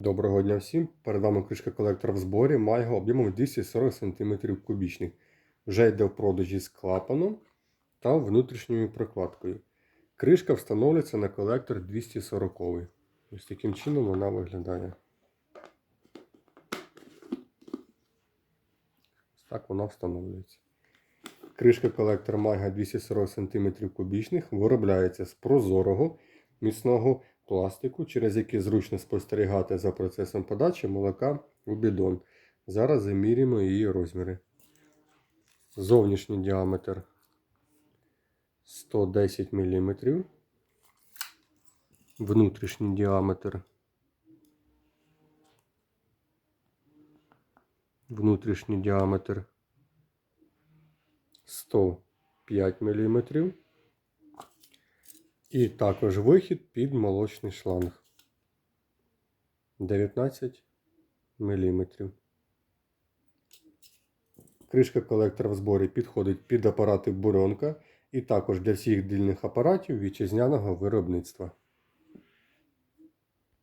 Доброго дня всім! Перед вами кришка колектор в зборі має об'ємом 240 см кубічних. Вже йде в продажі з клапаном та внутрішньою прокладкою. Кришка встановлюється на колектор 240. Ось таким чином вона виглядає. Ось так вона встановлюється. Кришка колектор Майга 240 см кубічних виробляється з прозорого міцного пластику, через який зручно спостерігати за процесом подачі молока у бідон. Зараз замірюємо її розміри. Зовнішній діаметр 110 мм. Внутрішній діаметр. Внутрішній діаметр 105 мм. І також вихід під молочний шланг 19 мм. Кришка колектора в зборі підходить під апарати буронка і також для всіх дільних апаратів вітчизняного виробництва.